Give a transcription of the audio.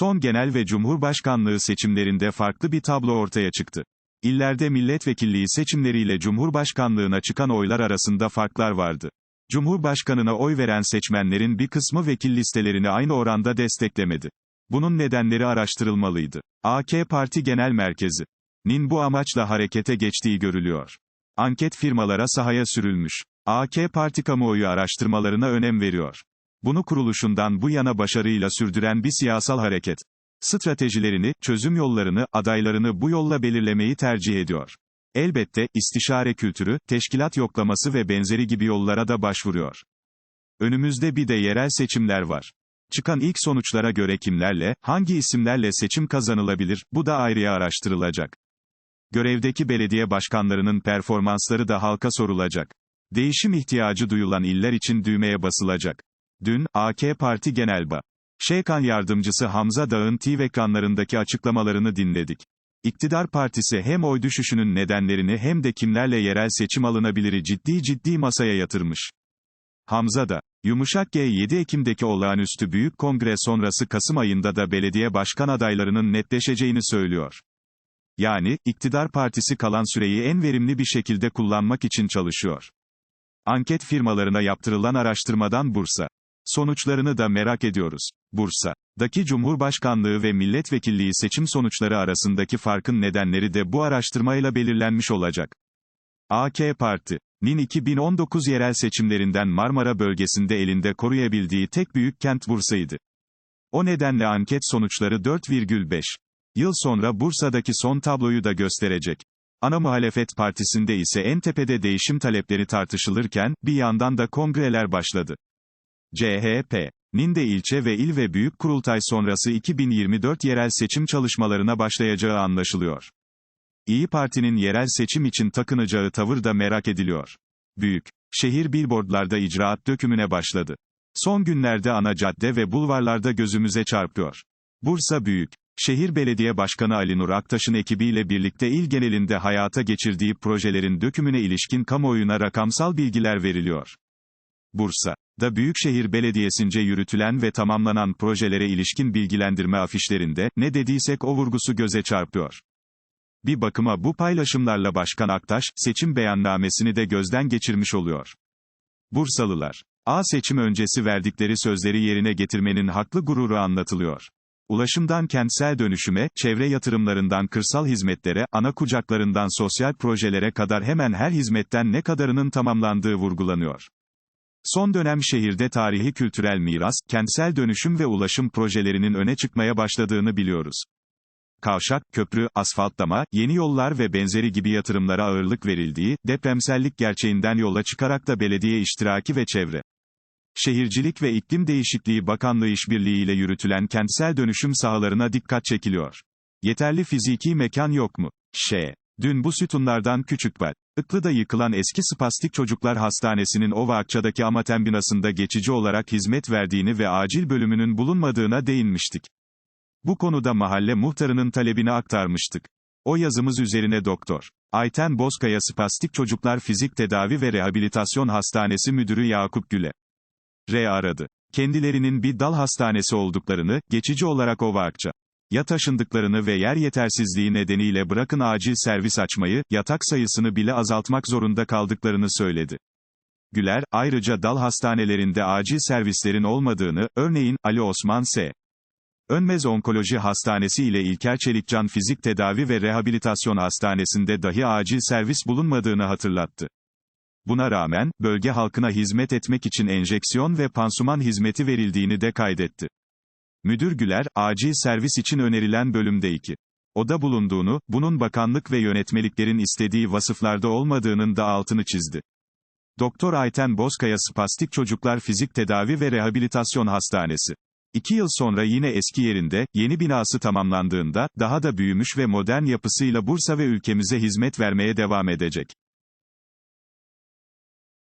Son genel ve cumhurbaşkanlığı seçimlerinde farklı bir tablo ortaya çıktı. İllerde milletvekilliği seçimleriyle cumhurbaşkanlığına çıkan oylar arasında farklar vardı. Cumhurbaşkanına oy veren seçmenlerin bir kısmı vekil listelerini aynı oranda desteklemedi. Bunun nedenleri araştırılmalıydı. AK Parti Genel Merkezi nin bu amaçla harekete geçtiği görülüyor. Anket firmalara sahaya sürülmüş. AK Parti kamuoyu araştırmalarına önem veriyor. Bunu kuruluşundan bu yana başarıyla sürdüren bir siyasal hareket. Stratejilerini, çözüm yollarını, adaylarını bu yolla belirlemeyi tercih ediyor. Elbette, istişare kültürü, teşkilat yoklaması ve benzeri gibi yollara da başvuruyor. Önümüzde bir de yerel seçimler var. Çıkan ilk sonuçlara göre kimlerle, hangi isimlerle seçim kazanılabilir, bu da ayrıya araştırılacak. Görevdeki belediye başkanlarının performansları da halka sorulacak. Değişim ihtiyacı duyulan iller için düğmeye basılacak. Dün, AK Parti Genel Ba. Şeykan Yardımcısı Hamza Dağ'ın TV ekranlarındaki açıklamalarını dinledik. İktidar Partisi hem oy düşüşünün nedenlerini hem de kimlerle yerel seçim alınabiliri ciddi ciddi masaya yatırmış. Hamza da, Yumuşak G 7 Ekim'deki olağanüstü büyük kongre sonrası Kasım ayında da belediye başkan adaylarının netleşeceğini söylüyor. Yani, iktidar partisi kalan süreyi en verimli bir şekilde kullanmak için çalışıyor. Anket firmalarına yaptırılan araştırmadan Bursa. Sonuçlarını da merak ediyoruz. Bursa'daki Cumhurbaşkanlığı ve milletvekilliği seçim sonuçları arasındaki farkın nedenleri de bu araştırmayla belirlenmiş olacak. AK Parti Nin 2019 yerel seçimlerinden Marmara bölgesinde elinde koruyabildiği tek büyük kent Bursa'ydı. O nedenle anket sonuçları 4,5 yıl sonra Bursa'daki son tabloyu da gösterecek. Ana muhalefet partisinde ise en tepede değişim talepleri tartışılırken, bir yandan da kongreler başladı. CHP, Ninde ilçe ve il ve büyük kurultay sonrası 2024 yerel seçim çalışmalarına başlayacağı anlaşılıyor. İyi Parti'nin yerel seçim için takınacağı tavır da merak ediliyor. Büyük şehir billboardlarda icraat dökümüne başladı. Son günlerde ana cadde ve bulvarlarda gözümüze çarpıyor. Bursa Büyük Şehir Belediye Başkanı Ali Nur Aktaş'ın ekibiyle birlikte il genelinde hayata geçirdiği projelerin dökümüne ilişkin kamuoyuna rakamsal bilgiler veriliyor. Bursa da Büyükşehir Belediyesi'nce yürütülen ve tamamlanan projelere ilişkin bilgilendirme afişlerinde, ne dediysek o vurgusu göze çarpıyor. Bir bakıma bu paylaşımlarla Başkan Aktaş, seçim beyannamesini de gözden geçirmiş oluyor. Bursalılar, A seçim öncesi verdikleri sözleri yerine getirmenin haklı gururu anlatılıyor. Ulaşımdan kentsel dönüşüme, çevre yatırımlarından kırsal hizmetlere, ana kucaklarından sosyal projelere kadar hemen her hizmetten ne kadarının tamamlandığı vurgulanıyor. Son dönem şehirde tarihi kültürel miras, kentsel dönüşüm ve ulaşım projelerinin öne çıkmaya başladığını biliyoruz. Kavşak, köprü, asfaltlama, yeni yollar ve benzeri gibi yatırımlara ağırlık verildiği, depremsellik gerçeğinden yola çıkarak da belediye iştiraki ve çevre. Şehircilik ve İklim Değişikliği Bakanlığı işbirliğiyle yürütülen kentsel dönüşüm sahalarına dikkat çekiliyor. Yeterli fiziki mekan yok mu? Ş. Dün bu sütunlardan Küçükbel, Iklı'da yıkılan eski Spastik Çocuklar Hastanesi'nin Ova Akça'daki Amatem binasında geçici olarak hizmet verdiğini ve acil bölümünün bulunmadığına değinmiştik. Bu konuda mahalle muhtarının talebini aktarmıştık. O yazımız üzerine doktor. Ayten Bozkaya Spastik Çocuklar Fizik Tedavi ve Rehabilitasyon Hastanesi Müdürü Yakup Güle. R aradı. Kendilerinin bir dal hastanesi olduklarını, geçici olarak Ova Akça ya taşındıklarını ve yer yetersizliği nedeniyle bırakın acil servis açmayı, yatak sayısını bile azaltmak zorunda kaldıklarını söyledi. Güler, ayrıca dal hastanelerinde acil servislerin olmadığını, örneğin, Ali Osman S. Önmez Onkoloji Hastanesi ile İlker Çelikcan Fizik Tedavi ve Rehabilitasyon Hastanesi'nde dahi acil servis bulunmadığını hatırlattı. Buna rağmen, bölge halkına hizmet etmek için enjeksiyon ve pansuman hizmeti verildiğini de kaydetti. Müdür Güler, acil servis için önerilen bölümde 2. Oda bulunduğunu, bunun bakanlık ve yönetmeliklerin istediği vasıflarda olmadığının da altını çizdi. Doktor Ayten Bozkaya Spastik Çocuklar Fizik Tedavi ve Rehabilitasyon Hastanesi. İki yıl sonra yine eski yerinde, yeni binası tamamlandığında, daha da büyümüş ve modern yapısıyla Bursa ve ülkemize hizmet vermeye devam edecek.